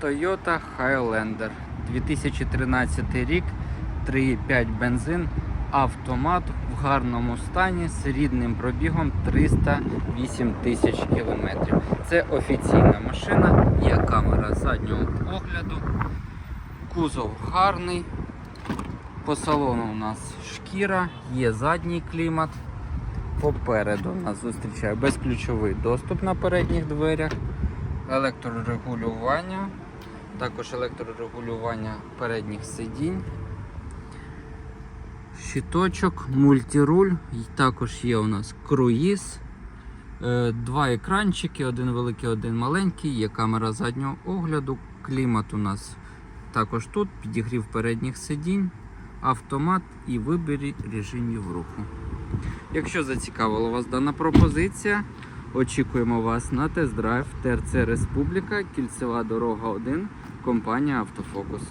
Toyota Highlander 2013 рік, 3,5 бензин, автомат в гарному стані з рідним пробігом 308 тисяч кілометрів. Це офіційна машина, є камера заднього огляду, кузов гарний. По салону у нас шкіра, є задній клімат. Попереду нас зустрічає безключовий доступ на передніх дверях, електрорегулювання, також електрорегулювання передніх сидінь, щиточок, мультируль, також є у нас круїз, е, два екранчики, один великий, один маленький, є камера заднього огляду, клімат у нас також тут, підігрів передніх сидінь, автомат і вибір режимів руху. Якщо зацікавила вас дана пропозиція, очікуємо вас на тест-драйв ТРЦ Республіка, кільцева дорога 1, компанія Автофокус.